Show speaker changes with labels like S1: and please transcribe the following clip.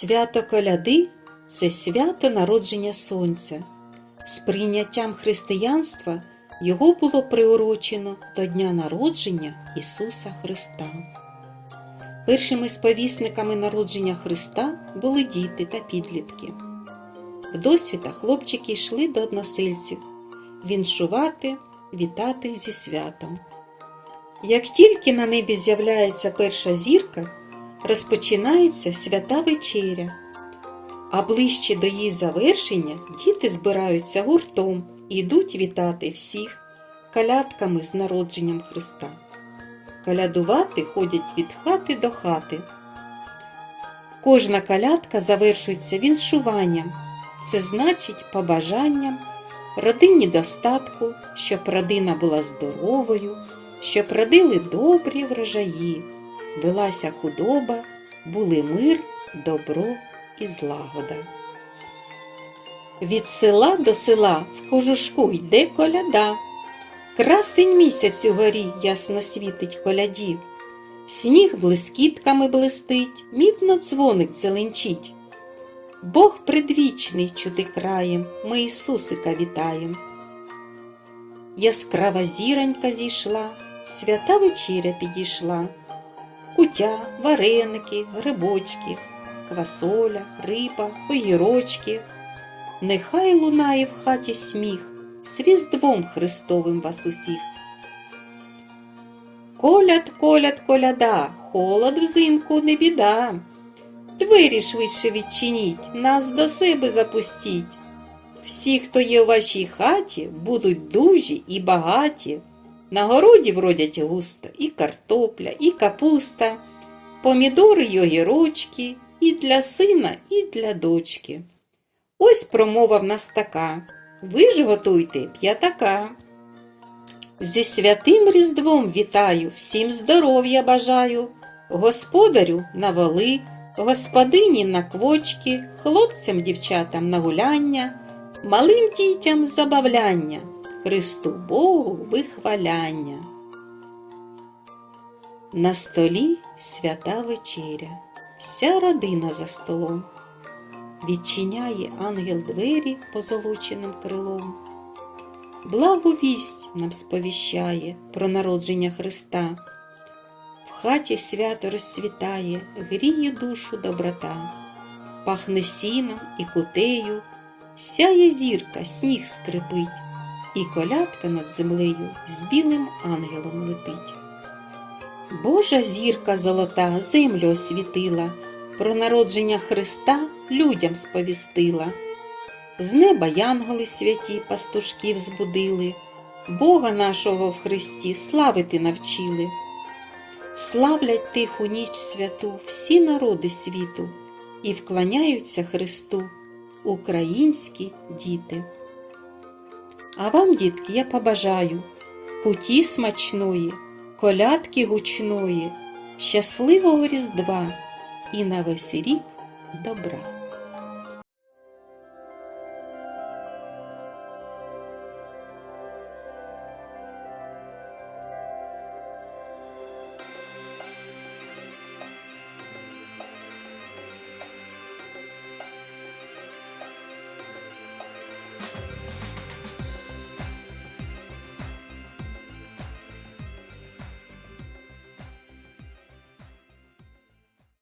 S1: Свято коляди це свято народження сонця. З прийняттям християнства його було приурочено до дня народження Ісуса Христа. Першими сповісниками народження Христа були діти та підлітки. В досвіта хлопчики йшли до односельців віншувати, вітати зі святом. Як тільки на небі з'являється перша зірка, розпочинається свята вечеря, а ближче до її завершення діти збираються гуртом і йдуть вітати всіх калядками з народженням Христа. Калядувати ходять від хати до хати. Кожна калядка завершується віншуванням, це значить побажанням родині достатку, щоб родина була здоровою, щоб родили добрі врожаї, велася худоба, були мир, добро і злагода. Від села до села в кожушку йде коляда. Красень місяць у горі ясно світить коляді. Сніг блискітками блистить, мідно дзвоник зеленчить. Бог предвічний чути краєм, ми Ісусика вітаєм. Яскрава зіронька зійшла, свята вечеря підійшла. Кутя, вареники, грибочки, квасоля, риба, огірочки. Нехай лунає в хаті сміх, з Різдвом Христовим вас усіх. Коляд, коляд, коляда, холод взимку не біда. Двері швидше відчиніть, нас до себе запустіть. Всі, хто є у вашій хаті, будуть дужі і багаті. На городі вродять густо і картопля, і капуста, помідори й огірочки, і для сина, і для дочки. Ось промова в нас така. Ви ж готуйте п'ятака. Зі святим Різдвом вітаю, всім здоров'я бажаю, господарю на воли, господині на квочки, хлопцям, дівчатам на гуляння, малим дітям забавляння, Христу Богу вихваляння. На столі свята вечеря, вся родина за столом. Відчиняє ангел двері позолоченим крилом. Благу вість нам сповіщає про народження Христа. В хаті свято розцвітає, гріє душу доброта, пахне сіном і кутею, сяє зірка, сніг скрипить, і колядка над землею з білим ангелом летить. Божа зірка золота землю освітила, про народження Христа людям сповістила. З неба янголи святі пастушків збудили, Бога нашого в Христі славити навчили. Славлять тиху ніч святу всі народи світу і вклоняються Христу українські діти. А вам, дітки, я побажаю путі смачної, колядки гучної, щасливого Різдва і на весь рік добра.